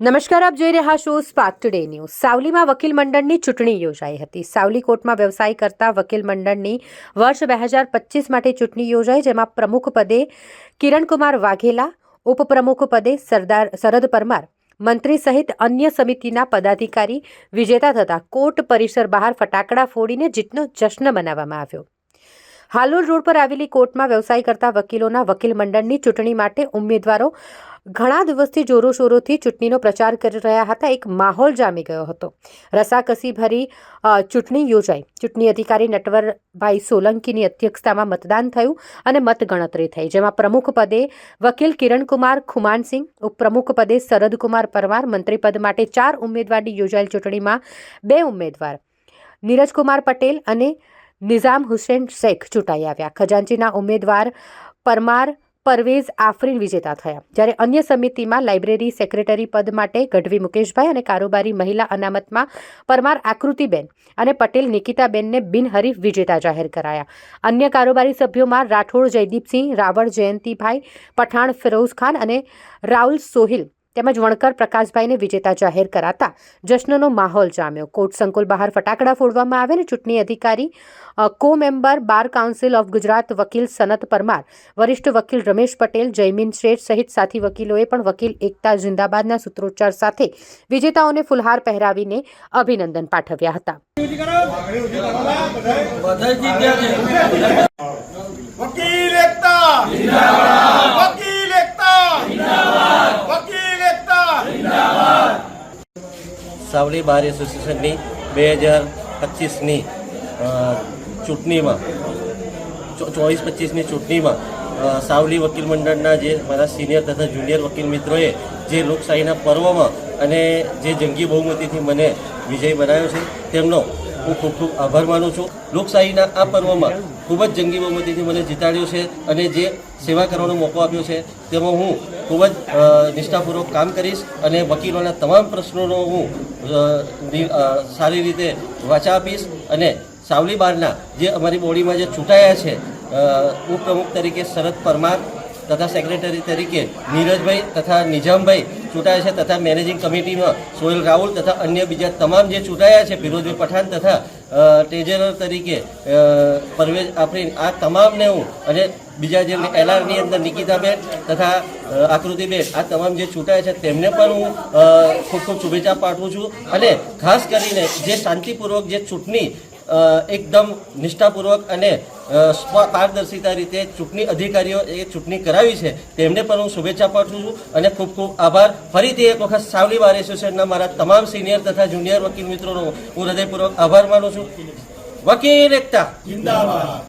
નમસ્કાર, આપ જોઈ રહ્યા છો સ્પાર્ક ટુડે ન્યૂઝ સાવલીમાં વકીલ મંડળની ચૂંટણી યોજાઈ હતી. સાવલી કોર્ટમાં વ્યવસાય કરતા વકીલ મંડળની વર્ષ બે હજાર પચીસ માટે ચૂંટણી યોજાઈ, જેમાં પ્રમુખ પદે કિરણકુમાર વાઘેલા, ઉપપ્રમુખ પદે સરદાર શરદ પરમાર, મંત્રી સહિત અન્ય સમિતિના પદાધિકારી વિજેતા થતા કોર્ટ પરિસર બહાર ફટાકડા ફોડીને જીતનો જશ્ન મનાવવામાં આવ્યો. હાલોલ રોડ પર આવેલી કોર્ટમાં વ્યવસાય કરતા વકીલોના વકીલ મંડળની ચૂંટણી માટે ઉમેદવારો ઘણા દિવસથી જોરોશોરોથી ચૂંટણીનો પ્રચાર કરી રહ્યા હતા. એક માહોલ જામી ગયો હતો. રસાકસી ભરી ચૂંટણી યોજાઈ. ચૂંટણી અધિકારી નટવરભાઈ સોલંકીની અધ્યક્ષતામાં મતદાન થયું અને મતગણતરી થઈ, જેમાં પ્રમુખ પદે વકીલ કિરણકુમાર ખુમાનસિંહ, ઉપપ્રમુખ પદે શરદકુમાર પરમાર, મંત્રી પદ માટે ચાર ઉમેદવારની યોજાયેલ ચૂંટણીમાં બે ઉમેદવાર. નીરજકુમાર પટેલ અને નિઝામ હુસેન શેખ ચૂંટાઈ આવ્યા. ખજાનચીના ઉમેદવાર પરમાર પરવેઝ આફરીન વિજેતા થયા. જ્યારે અન્ય સમિતિમાં લાઇબ્રેરી સેક્રેટરી પદ માટે ગઢવી મુકેશભાઈ અને કારોબારી મહિલા અનામતમાં પરમાર આકૃતિબેન અને પટેલ નિકિતાબેનને બિનહરીફ વિજેતા જાહેર કરાયા. અન્ય કારોબારી સભ્યોમાં રાઠોડ જયદીપસિંહ, રાવળ જયંતિભાઈ પઠાણ, ફિરોઝ ખાન અને રાહુલ સોહિલ તેમજ વણકર પ્રકાશભાઈને વિજેતા જાહેર કરાતા જશ્નનો માહોલ જામ્યો. કોર્ટ સંકુલ બહાર ફટાકડા ફોડવામાં આવે અને ચૂંટણી અધિકારી કો member bar council of Gujarat વકીલ સનત પરમાર વરિષ્ઠ વકીલ રમેશ પટેલ જયમીન શેઠ સહિત સાથી વકીલોએ પણ વકીલ એકતા જિંદાબાદના સૂત્રોચ્ચાર સાથે વિજેતાઓને ફુલહાર પહેરાવીને અભિનંદન પાઠવ્યા હતા. વકીલ એકતા વકીલ એકતા વકીલ એકતા સાવલી બાર એસોસિએશનની બે હજાર પચીસની ચૂંટણીમાં ચોવીસ પચીસની ચૂંટણીમાં સાવલી વકીલ મંડળના જે મારા સિનિયર તથા જુનિયર વકીલ મિત્રોએ જે લોકશાહીના પર્વમાં અને જે જંગી બહુમતીથી મને વિજય બનાવ્યો છે, તેમનો હું ખૂબ ખૂબ આભાર માનું છું. લોકશાહીના આ પર્વમાં ખૂબ જ જંગી બહુમતીથી મને જીતાડ્યો છે અને જે સેવા કરવાનો મોકો આપ્યો છે, તેમાં હું ખૂબ જ નિષ્ઠાપૂર્વક કામ કરીશ અને વકીલોના તમામ પ્રશ્નોનો હું સારી રીતે વાચા આપીશ અને સાવલી બારના જે અમારી બોડીમાં જે ચૂંટાયા છે ઉપપ્રમુખ તરીકે શરદ પરમાર તથા સેક્રેટરી તરીકે નીરજભાઈ તથા નિજામભાઈ ચૂંટાયા છે તથા મેનેજિંગ કમિટીમાં સોહેલ રાહુલ તથા અન્ય બીજા તમામ જે ચૂંટાયા છે ફિરોજભાઈ પઠાણ તથા ટ્રેઝરર તરીકે પરવેજ આફરીન આ તમામને હું અને બીજા જે એલઆરની અંદર નિકિતાબેન તથા આકૃતિબેન, આ તમામ જે ચૂંટાયા છે તેમને પણ હું ખૂબ ખૂબ શુભેચ્છા પાઠવું છું. અને ખાસ કરીને જે શાંતિપૂર્વક જે ચૂંટણી એકદમ નિષ્ઠાપૂર્વક અને પારદર્શિતા રીતે ચૂંટણી અધિકારીઓ એ ચૂંટણી કરાવી છે, તેમને પણ હું શુભેચ્છા પાઠવું છું અને ખૂબ ખૂબ આભાર. ફરીથી એક વખત સાવલી બાર એસોસિએશનના મારા તમામ સિનિયર તથા જુનિયર વકીલ મિત્રોનો હું હૃદયપૂર્વક આભાર માનું છું. વકીલ એકતા. જિંદાબાદ.